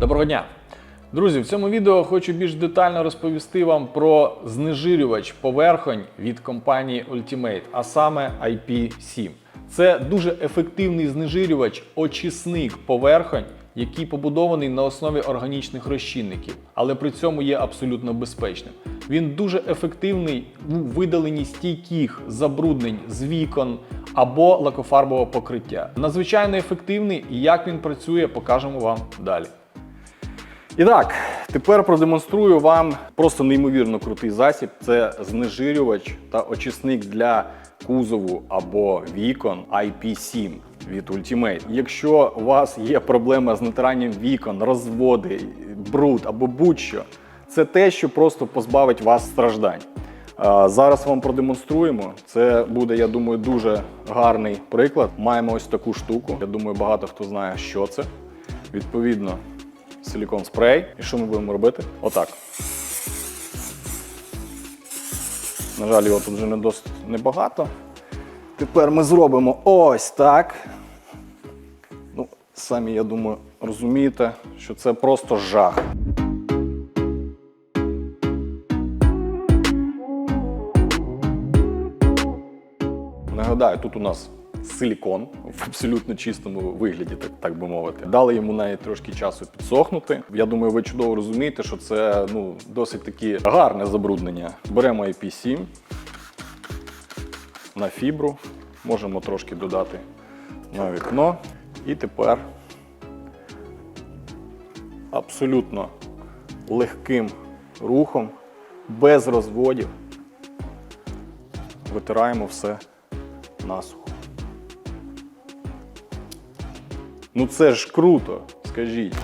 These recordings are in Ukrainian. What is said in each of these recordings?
Доброго дня! Друзі, в цьому відео хочу більш детально розповісти вам про знежирювач поверхонь від компанії Ultimate, а саме IP7. Це дуже ефективний знежирювач, очисник поверхонь, який побудований на основі органічних розчинників, але при цьому є абсолютно безпечним. Він дуже ефективний у видаленні стійких забруднень з вікон або лакофарбового покриття. Надзвичайно ефективний і як він працює, покажемо вам далі. І так, тепер продемонструю вам просто неймовірно крутий засіб. Це знежирювач та очисник для кузову або вікон IP7 від Ultimate. Якщо у вас є проблема з натиранням вікон, розводи, бруд або будь-що, це те, що просто позбавить вас страждань. Зараз вам продемонструємо. Це буде, я думаю, дуже гарний приклад. Маємо ось таку штуку. Я думаю, багато хто знає, що це. Відповідно, силікон спрей. І що ми будемо робити? Отак. На жаль, його тут вже не досить небагато. Тепер ми зробимо ось так. Ну, самі, я думаю, розумієте, що це просто жах. Нагадаю, тут у нас силікон в абсолютно чистому вигляді, так, так би мовити. Дали йому навіть трошки часу підсохнути. Я думаю, ви чудово розумієте, що це ну, досить таки гарне забруднення. Беремо IP7 на фібру, можемо трошки додати на вікно. І тепер абсолютно легким рухом, без розводів, витираємо все насухо. Ну це ж круто, скажіть.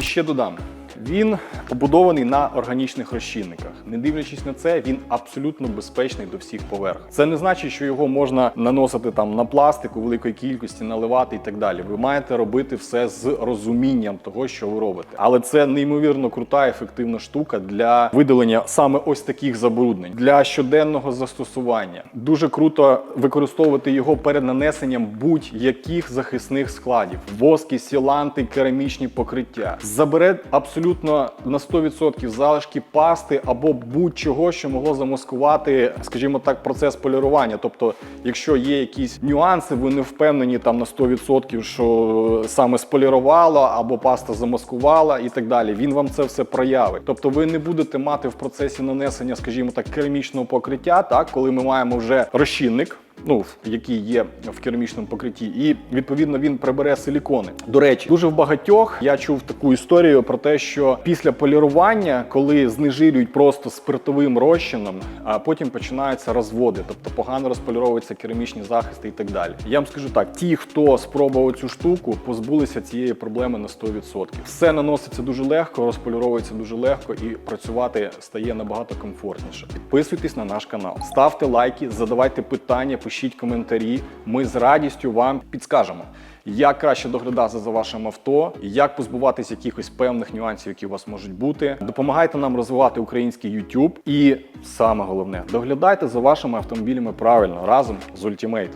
І ще додам. Він побудований на органічних розчинниках. Не дивлячись на це, він абсолютно безпечний до всіх поверхонь. Це не значить, що його можна наносити там на пластик у великої кількості, наливати і так далі. Ви маєте робити все з розумінням того, що ви робите. Але це неймовірно крута, ефективна штука для видалення саме ось таких забруднень для щоденного застосування. Дуже круто використовувати його перед нанесенням будь-яких захисних складів: воски, сіланти, керамічні покриття. Забере абсолютно на 100% залишки пасти або будь-чого, що могло замаскувати, скажімо так, процес полірування. Тобто, якщо є якісь нюанси, ви не впевнені там на 100%, що саме сполірувало або паста замаскувала і так далі. Він вам це все проявить. Тобто, ви не будете мати в процесі нанесення, скажімо так, керамічного покриття, так коли ми маємо вже розчинник. Ну, який є в керамічному покритті, і відповідно він прибере силікони. До речі, дуже в багатьох я чув таку історію про те, що після полірування, коли знежирюють просто спиртовим розчином, а потім починаються розводи, тобто погано розполіровуються керамічні захисти і так далі. Я вам скажу так: ті, хто спробував цю штуку, позбулися цієї проблеми на 100%. Все наноситься дуже легко, розполіровується дуже легко і працювати стає набагато комфортніше. Підписуйтесь на наш канал, ставте лайки, задавайте питання, пишіть коментарі. Ми з радістю вам підскажемо, як краще доглядати за вашим авто, як позбуватись якихось певних нюансів, які у вас можуть бути. Допомагайте нам розвивати український YouTube. І саме головне, доглядайте за вашими автомобілями правильно разом з Ultimate.